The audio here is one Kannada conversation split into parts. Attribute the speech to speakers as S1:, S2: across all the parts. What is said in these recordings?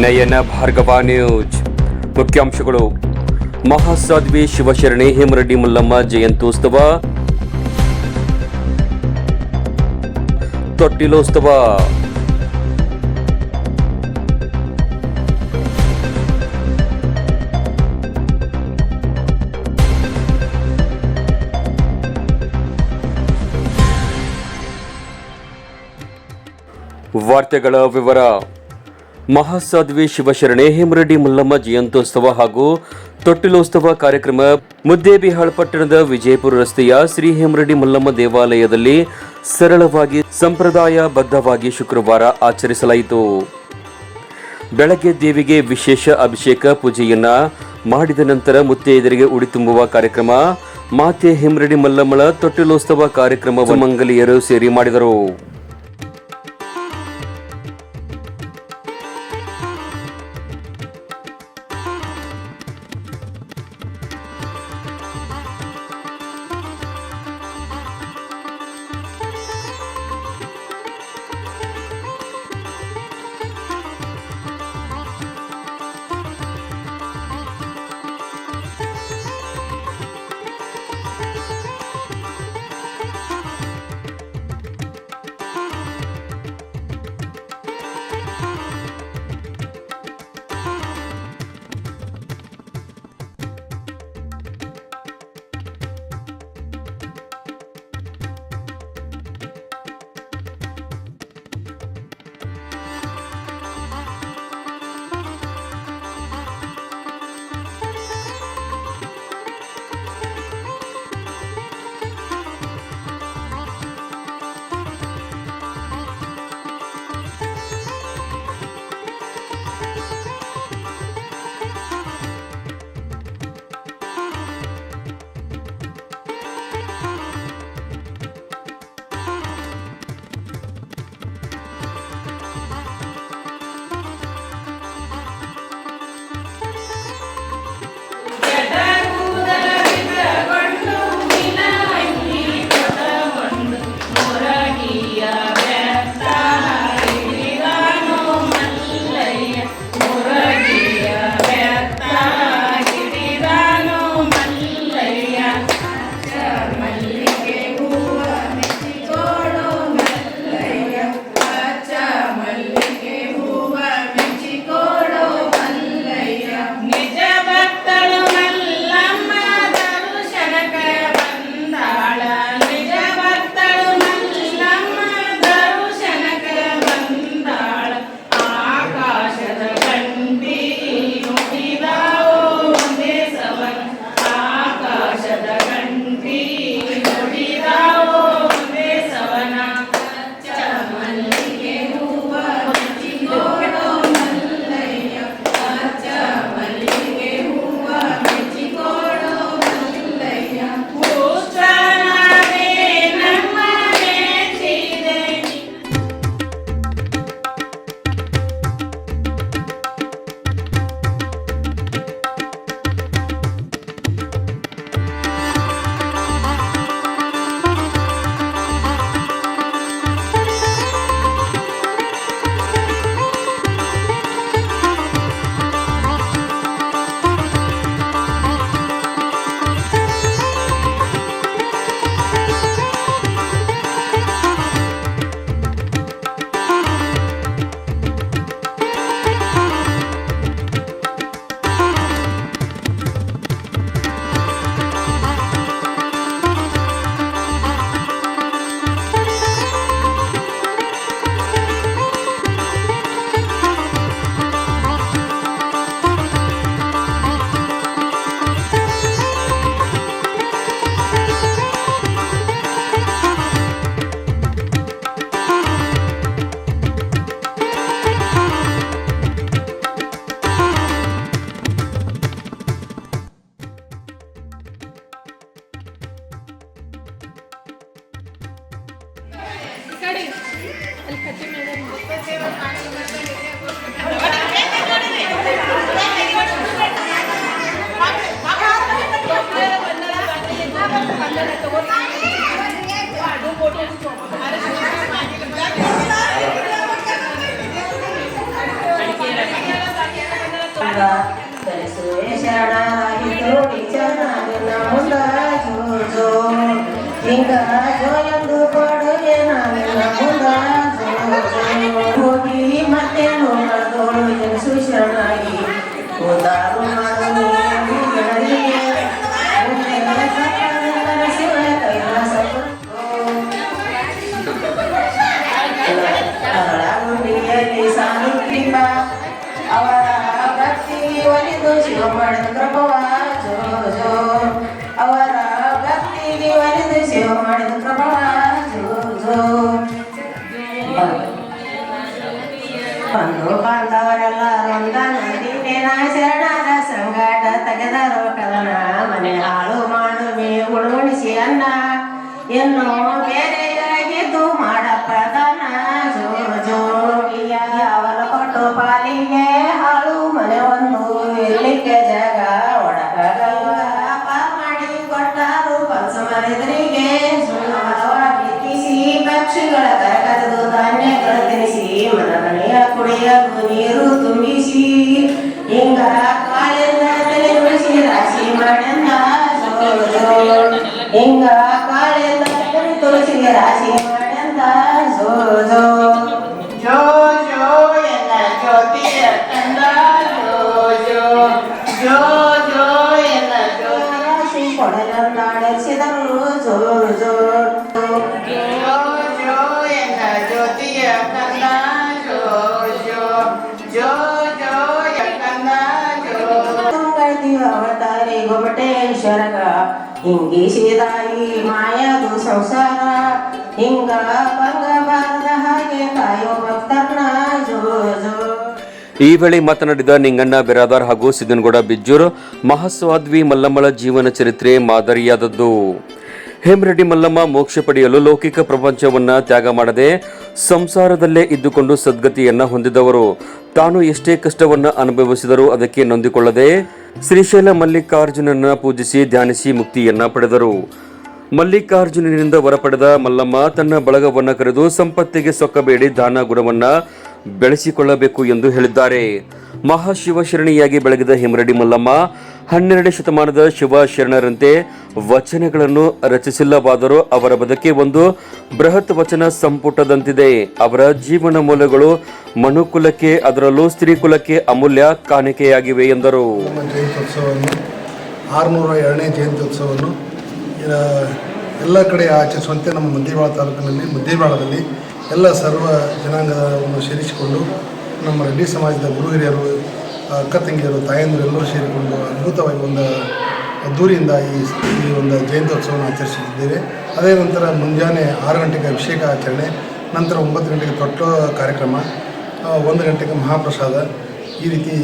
S1: ನಯನ ಭಾರ್ಗವ ನ್ಯೂಸ್. ಮುಖ್ಯಾಂಶಗಳು. ಮಹಾಸಾಧ್ವಿ ಶಿವಶರಣೆ ಹೇಮರೆಡ್ಡಿ ಮಲ್ಲಮ್ಮ ಜಯಂತ್ಯೋತ್ಸವ. ತೊಟ್ಟಿಲೋತ್ಸವ. ವಾರ್ತೆಗಳ ವಿವರ. ಮಹಾಸಾಧ್ವಿ ಶಿವಶರಣೆ ಹೇಮರೆಡ್ಡಿ ಮಲ್ಲಮ್ಮ ಜಯಂತ್ಯೋತ್ಸವ ಹಾಗೂ ತೊಟ್ಟಿಲೋತ್ಸವ ಕಾರ್ಯಕ್ರಮ ಮುದ್ದೇಬಿಹಾಳ್ ಪಟ್ಟಣದ ವಿಜಯಪುರ ರಸ್ತೆಯ ಶ್ರೀ ಹೇಮರೆಡ್ಡಿ ಮಲ್ಲಮ್ಮ ದೇವಾಲಯದಲ್ಲಿ ಸರಳವಾಗಿ ಸಂಪ್ರದಾಯ ಬದ್ಧವಾಗಿ ಶುಕ್ರವಾರ ಆಚರಿಸಲಾಯಿತು. ಬೆಳಗ್ಗೆ ದೇವಿಗೆ ವಿಶೇಷ ಅಭಿಷೇಕ ಪೂಜೆಯನ್ನ ಮಾಡಿದ ನಂತರ ಮುತ್ತೈದರಿಗೆ ಉಡಿ ತುಂಬುವ ಕಾರ್ಯಕ್ರಮ, ಮಾತೆ ಹೇಮರೆಡ್ಡಿ ಮಲ್ಲಮ್ಮಳ ತೊಟ್ಟಿಲೋತ್ಸವ ಕಾರ್ಯಕ್ರಮವನ್ನು ಮಂಗಲಿಯರು ಸೇರಿ ಮಾಡಿದರು.
S2: ಕಲಿಸುವೆ ಶರಣಾಗಿ ತೋಡಿ ಚೆನ್ನಾಗಿ ಮುಂದ ಜೋ ಜೋ ಹಿಂಗ ಜೋ ಎಂದು ಕೊಡುವೆ ನಾನಿನ್ನ ಮುಂದ ಹೋಗಿ ಮತ್ತೆ ನೋಡೋದು ಜನಿಸು ಶರಣಾಗಿ ಬಂದು ಬಾಂಧವರೆಲ್ಲ ರಂಗ ನಂದಿನೇನ ಶರಣರ ಸಂಗಾಟ ತೆಗೆದರು ಕದನ ಮನೆ ಹಾಳು ಮಾಡುವೆ ಉಳುಣಿಸಿ ಅನ್ನ ಎನ್ನು ಬೇರೆಯಾಗಿದ್ದು
S3: ಈ ವೇಳೆ ಮಾತನಾಡಿದ ನಿಂಗಣ್ಣ ಬಿರಾದಾರ್ ಹಾಗೂ ಸಿದ್ದನಗೌಡ ಬಿಜ್ಜೂರ್ ಮಹಾಸ್ವಾದ್ವಿ ಮಲ್ಲಮ್ಮಳ ಜೀವನ ಚರಿತ್ರೆ ಮಾದರಿಯಾದದ್ದು. ಹೇಮರೆಡ್ಡಿ ಮಲ್ಲಮ್ಮ ಮೋಕ್ಷ ಪಡೆಯಲು ಲೌಕಿಕ ಪ್ರಪಂಚವನ್ನ ತ್ಯಾಗ ಮಾಡದೆ ಸಂಸಾರದಲ್ಲೇ ಇದ್ದುಕೊಂಡು ಸದ್ಗತಿಯನ್ನ ಹೊಂದಿದವರು. ತಾನು ಎಷ್ಟೇ ಕಷ್ಟವನ್ನ ಅನುಭವಿಸಿದರೂ ಅದಕ್ಕೆ ನೊಂದಿಕೊಳ್ಳದೆ ಶ್ರೀಶೈಲ ಮಲ್ಲಿಕಾರ್ಜುನನ ಪೂಜಿಸಿ ಧ್ಯಾನಿಸಿ ಮುಕ್ತಿಯನ್ನ ಪಡೆದರು. ಮಲ್ಲಿಕಾರ್ಜುನನಿಂದ ಹೊರಪಡೆದ ಮಲ್ಲಮ್ಮ ತನ್ನ ಬಳಗವನ್ನ ಕರೆದು ಸಂಪತ್ತಿಗೆ ಸೊಕ್ಕಬೇಡಿ ದಾನ ಗುಣವನ್ನ ಬೆಳೆಸಿಕೊಳ್ಳಬೇಕು ಎಂದು ಹೇಳಿದ್ದಾರೆ. ಮಹಾಶಿವಶರಣಿಯಾಗಿ ಬೆಳಗಿದ ಹಿಮರಡಿ ಮಲ್ಲಮ್ಮ ಹನ್ನೆರಡನೇ ಶತಮಾನದ ಶಿವ ಶರಣರಂತೆ ವಚನಗಳನ್ನು ರಚಿಸಿಲ್ಲವಾದರೂ ಅವರ ಬದುಕೆ ಒಂದು ಬೃಹತ್ ವಚನ ಸಂಪುಟದಂತಿದೆ. ಅವರ ಜೀವನ ಮೂಲಗಳು ಮನುಕುಲಕ್ಕೆ, ಅದರಲ್ಲೂ ಸ್ತ್ರೀ ಕುಲಕ್ಕೆ ಅಮೂಲ್ಯ ಕಾಣಿಕೆಯಾಗಿವೆ ಎಂದರು.
S4: ಆರುನೂರ ಎರಡನೇ ಜಯಂತ್ಯೋತ್ಸವವನ್ನು, ಎಲ್ಲ ಕಡೆ ಆಚರಿಸುವಂತೆ ನಮ್ಮ ಮುದ್ದೇಬಾಳ ತಾಲೂಕಿನಲ್ಲಿ ಮುದ್ದೇಬಾಳದಲ್ಲಿ ಎಲ್ಲ ಸರ್ವ ಜನಾಂಗವನ್ನು ಸೇರಿಸಿಕೊಂಡು ನಮ್ಮ ರೆಡ್ಡಿ ಸಮಾಜದ ಗುರು ಹಿರಿಯರು ಅಕ್ಕ ತಂಗಿಯರು, ತಾಯಂದಿರು ಎಲ್ಲರೂ ಸೇರಿಕೊಂಡು ಅದ್ಭುತವಾಗಿ ಒಂದು ಅದ್ದೂರಿಯಿಂದ ಈ ಈ ಒಂದು ಜಯಂತ್ಯೋತ್ಸವವನ್ನು ಆಚರಿಸುತ್ತಿದ್ದೇವೆ. ಅದೇ ನಂತರ ಮುಂಜಾನೆ ಆರು ಗಂಟೆಗೆ ಅಭಿಷೇಕ ಆಚರಣೆ, ನಂತರ ಒಂಬತ್ತು ಗಂಟೆಗೆ ತೊಟ್ಟು ಕಾರ್ಯಕ್ರಮ ಒಂದು ಗಂಟೆಗೆ ಮಹಾಪ್ರಸಾದ, ಈ ರೀತಿ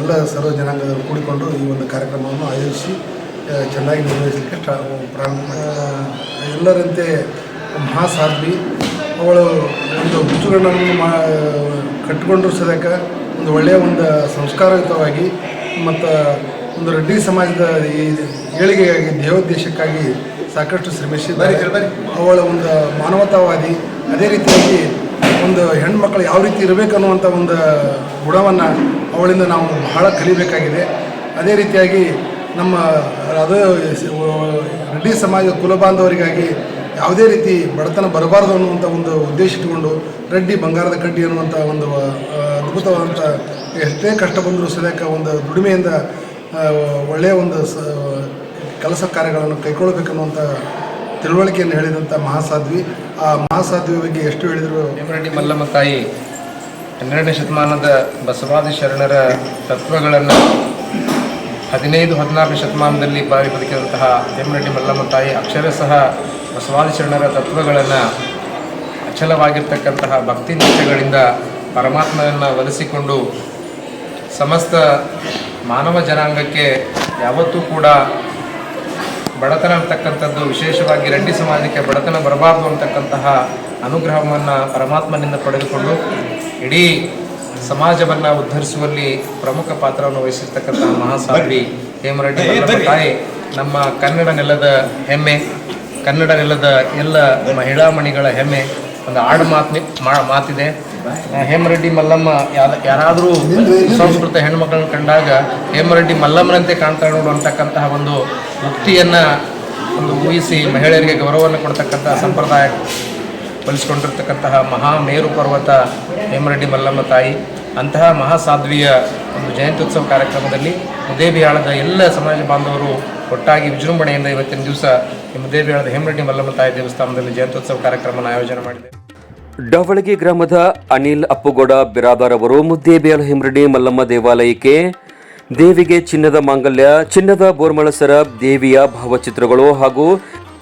S4: ಎಲ್ಲ ಸರ್ವ ಜನಾಂಗದವರು ಕೂಡಿಕೊಂಡು ಈ ಒಂದು ಕಾರ್ಯಕ್ರಮವನ್ನು ಆಯೋಜಿಸಿ ಚೆನ್ನಾಗಿ ನಿರ್ವಹಿಸಲಿಕ್ಕೆ ಸ್ಟಾ, ಪ್ರಾರಂಭ ಎಲ್ಲರಂತೆ ಮಹಾಸಾಧ್ವಿ ಅವಳು ಒಂದು ಹುಚ್ಚುಗಳನ್ನು ಮಾ ಕಟ್ಟಿಕೊಂಡ್ರು ಸದ್ಯಕ್ಕೆ. ಒಂದು ಒಳ್ಳೆಯ ಒಂದು ಸಂಸ್ಕಾರಯುತವಾಗಿ ಮತ್ತು ಒಂದು ರೆಡ್ಡಿ ಸಮಾಜದ ಈ ಏಳಿಗೆಗಾಗಿ ದೇವೋದ್ದೇಶಕ್ಕಾಗಿ ಸಾಕಷ್ಟು ಶ್ರಮಿಸಿದ್ದಾರೆ. ಅವಳ ಒಂದು ಮಾನವತಾವಾದಿ. ಅದೇ ರೀತಿಯಾಗಿ ಒಂದು ಹೆಣ್ಮಕ್ಳು ಯಾವ ರೀತಿ ಇರಬೇಕನ್ನುವಂಥ ಒಂದು ಗುಣವನ್ನು ಅವಳಿಂದ ನಾವು ಬಹಳ ಕಲಿಬೇಕಾಗಿದೆ. ಅದೇ ರೀತಿಯಾಗಿ ನಮ್ಮ ಅದು ರೆಡ್ಡಿ ಸಮಾಜ ಕುಲಬಾಂಧವರಿಗಾಗಿ ಯಾವುದೇ ರೀತಿ ಬಡತನ ಬರಬಾರದು ಅನ್ನುವಂಥ ಒಂದು ಉದ್ದೇಶ ಇಟ್ಟುಕೊಂಡು ರೆಡ್ಡಿ ಬಂಗಾರದ ಕಡ್ಡಿ ಅನ್ನುವಂಥ ಒಂದು ಅದ್ಭುತವಾದಂಥ ಎಷ್ಟೇ ಕಷ್ಟ ಬಂದರೂ ಸದ್ಯಕ್ಕ ಒಂದು ದುಡಿಮೆಯಿಂದ ಒಳ್ಳೆಯ ಒಂದು ಸ, ಕೆಲಸ ಕಾರ್ಯಗಳನ್ನು ಕೈಗೊಳ್ಳಬೇಕನ್ನುವಂಥ ತಿಳುವಳಿಕೆಯನ್ನು ಹೇಳಿದಂಥ ಮಹಾಸಾಧ್ವಿ. ಆ ಮಹಾಸಾಧ್ವಿ ಬಗ್ಗೆ ಎಷ್ಟು ಹೇಳಿದರು?
S5: ರೆಡ್ಡಿ ಮಲ್ಲಮ್ಮ ತಾಯಿ ಹನ್ನೆರಡನೇ ಶತಮಾನದ ಬಸವಾದಿ ಶರಣರ ತತ್ವಗಳನ್ನು ಹದಿನೈದು, ಹದಿನಾರನೇ ಶತಮಾನದಲ್ಲಿ ಬಾರಿ ಬದುಕಿದಂತಹ ಹೇಮರೆಡ್ಡಿ ಮಲ್ಲಮ್ಮ ತಾಯಿ ಅಕ್ಷರಶಃ ಬಸವಾದಿ ಶರಣರ ತತ್ವಗಳನ್ನು ಅಚಲವಾಗಿರ್ತಕ್ಕಂತಹ ಭಕ್ತಿ ನಿಷ್ಠೆಗಳಿಂದ ಪರಮಾತ್ಮನನ್ನು ಒಲಿಸಿಕೊಂಡು ಸಮಸ್ತ ಮಾನವ ಜನಾಂಗಕ್ಕೆ ಯಾವತ್ತೂ ಕೂಡ ಬಡತನ ಅಂತಕ್ಕಂಥದ್ದು ವಿಶೇಷವಾಗಿ ರೆಡ್ಡಿ ಸಮಾಜಕ್ಕೆ ಬಡತನ ಬರಬಾರ್ದು ಅಂತಕ್ಕಂತಹ ಅನುಗ್ರಹವನ್ನು ಪರಮಾತ್ಮನಿಂದ ಪಡೆದುಕೊಂಡು ಇಡೀ ಸಮಾಜವನ್ನು ಉದ್ಧರಿಸುವಲ್ಲಿ ಪ್ರಮುಖ ಪಾತ್ರವನ್ನು ವಹಿಸಿರ್ತಕ್ಕಂತಹ ಮಹಾಸಾಹಿ ಹೇಮರೆಡ್ಡಿ ತಾಯಿ ನಮ್ಮ ಕನ್ನಡ ನೆಲದ ಹೆಮ್ಮೆ. ಕನ್ನಡ ನೆಲದ ಎಲ್ಲ ಮಹಿಳಾ ಮಣಿಗಳ ಹೆಮ್ಮೆ, ಒಂದು ಆಡು ಮಾತು ಮಾ ಮಾತಿದೆ. ಹೇಮರೆಡ್ಡಿ ಮಲ್ಲಮ್ಮ ಯಾರಾದರೂ ಸಂಸ್ಕೃತ ಹೆಣ್ಮಕ್ಳನ್ನ ಕಂಡಾಗ ಹೇಮರೆಡ್ಡಿ ಮಲ್ಲಮ್ಮನಂತೆ ಕಾಣ್ತಾ ನೋಡು ಒಂದು ಉಕ್ತಿಯನ್ನು ಒಂದು ಊಹಿಸಿ ಮಹಿಳೆಯರಿಗೆ ಗೌರವವನ್ನು ಕೊಡ್ತಕ್ಕಂತಹ ಸಂಪ್ರದಾಯ ಬಲಿಸ್ಕೊಂಡಿರ್ತಕ್ಕಂತಹ ಮಹಾ ಮೇರು ಪರ್ವತ ಹೇಮರೆಡ್ಡಿ ಮಲ್ಲಮ್ಮ ತಾಯಿ. ಅಂತಹ ಮಹಾಸಾಧ್ವಿಯ ಒಂದು ಜಯಂತ್ಯುತ್ಸವ ಕಾರ್ಯಕ್ರಮದಲ್ಲಿ ಮುದೇಬಿಹಾಳದ ಎಲ್ಲ ಸಮಾಜ ಬಾಂಧವರು ಒಟ್ಟಾಗಿ ವಿಜೃಂಭಣೆಯಿಂದ ಇವತ್ತಿನ ದಿವಸ ಈ ಮುದೇಬಿಹಾಳದ ಹೇಮರೆಡ್ಡಿ ಮಲ್ಲಮ್ಮ ತಾಯಿ ದೇವಸ್ಥಾನದಲ್ಲಿ ಜಯಂತ್ಯುತ್ಸವ ಕಾರ್ಯಕ್ರಮವನ್ನು ಆಯೋಜನೆ ಮಾಡಿದೆ.
S3: ಡವಳಗಿ ಗ್ರಾಮದ ಅನಿಲ್ ಅಪ್ಪುಗೌಡ ಬಿರಾದಾರ್ ಅವರು ಮುದ್ದೇಬಿಯಾಳ ಹಿಮ್ರಡಿ ಮಲ್ಲಮ್ಮ ದೇವಾಲಯಕ್ಕೆ ದೇವಿಗೆ ಚಿನ್ನದ ಮಾಂಗಲ್ಯ, ಚಿನ್ನದ ಬೋರ್ಮಳಸರ ದೇವಿಯ ಭಾವಚಿತ್ರಗಳು ಹಾಗೂ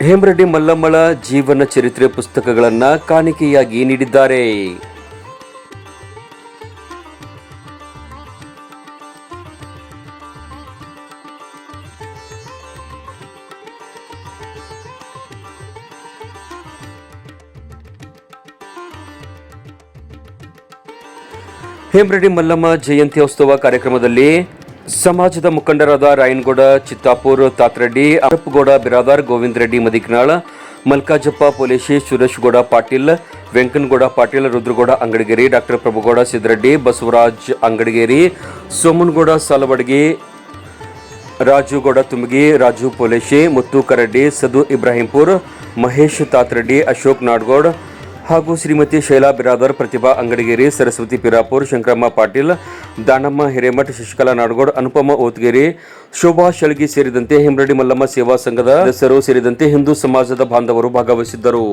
S3: ಹೇಮರೆಡ್ಡಿ ಮಲ್ಲಮ್ಮಳ ಜೀವನ ಚರಿತ್ರೆ ಪುಸ್ತಕಗಳನ್ನು ಕಾಣಿಕೆಯಾಗಿ ನೀಡಿದ್ದಾರೆ. ಹೇಮರೆಡ್ಡಿ ಮಲ್ಲಮ್ಮ ಜಯಂತ್ಯೋತ್ಸವ ಕಾರ್ಯಕ್ರಮದಲ್ಲಿ ಸಮಾಜದ ಮುಖಂಡರಾದ ರಾಯನಗೌಡ, ಚಿತ್ತಾಪುರ್, ತಾತ್ರೆಡ್ಡಿ ಅರಪ್ಪಗೌಡ ಬಿರಾದಾರ್ ಗೋವಿಂದ ರೆಡ್ಡಿ ಮದಿಕನಾಳ್, ಮಲ್ಕಾಜಪ್ಪ ಪೊಲೇಶಿ, ಸುರೇಶ್ಗೌಡ ಪಾಟೀಲ್, ವೆಂಕನಗೌಡ ಪಾಟೀಲ್, ರುದ್ರಗೌಡ ಅಂಗಡಿಗೇರಿ, ಡಾಕ್ಟರ್ ಪ್ರಭುಗೌಡ ಸಿದ್ದರೆಡ್ಡಿ, ಬಸವರಾಜ್ ಅಂಗಡಿಗೇರಿ, ಸೋಮನಗೌಡ ಸಾಲವಡಗಿ, ರಾಜುಗೌಡ ತುಮಗಿ, ರಾಜು ಪೊಲೇಶಿ ಮುತ್ತು ಕರಡ್ಡಿ ಸದು ಇಬ್ರಾಹಿಂಪುರ್, ಮಹೇಶ್ ತಾತ್ರೆಡ್ಡಿ, ಅಶೋಕ್ ನಾಡ್ಗೌಡ್ ಹಾಗೂ ಶ್ರೀಮತಿ ಶೈಲಾ ಬಿರಾದರ್, ಪ್ರತಿಭಾ ಅಂಗಡಿಗೇರಿ, ಸರಸ್ವತಿ ಪಿರಾಪುರ್, ಶಂಕರಮ್ಮ ಪಾಟೀಲ್, ದಾನಮ್ಮ ಹಿರೇಮಠ್, ಶಶಿಕಲಾ ನಾಡಗೌಡ್, ಅನುಪಮ ಓತ್ಗೇರಿ, ಶೋಭಾ ಶಳ್ಗಿ ಸೇರಿದಂತೆ ಹೆಮ್ರಡಿ ಮಲ್ಲಮ್ಮ ಸೇವಾ ಸಂಘದ ಸದಸ್ಯರು ಸೇರಿದಂತೆ ಹಿಂದೂ ಸಮಾಜದ ಬಾಂಧವರು ಭಾಗವಹಿಸಿದ್ದರು.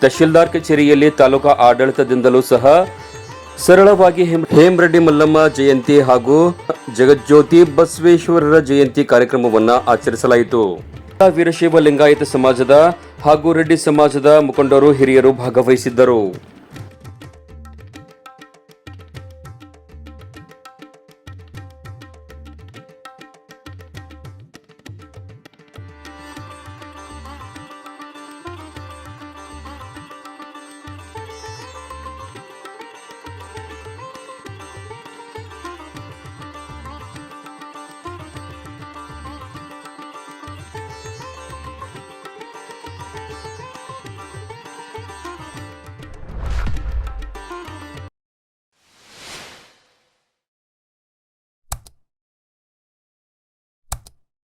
S3: ತಹಶೀಲ್ದಾರ್ ಕಚೇರಿಯಲ್ಲಿ ತಾಲೂಕಾ ಆಡಳಿತದಿಂದಲೂ ಸಹ ಸರಳವಾಗಿ ಹೇಮ್- ಹೇಮರೆಡ್ಡಿ ಮಲ್ಲಮ್ಮ ಜಯಂತಿ ಹಾಗೂ ಜಗಜ್ಯೋತಿ ಬಸವೇಶ್ವರರ ಜಯಂತಿ ಕಾರ್ಯಕ್ರಮವನ್ನು ಆಚರಿಸಲಾಯಿತು. ವೀರಶೈವ ಲಿಂಗಾಯತ ಸಮಾಜದ ಹಾಗೂ ರೆಡ್ಡಿ ಸಮಾಜದ ಮುಖಂಡರು ಹಿರಿಯರು ಭಾಗವಹಿಸಿದ್ದರು.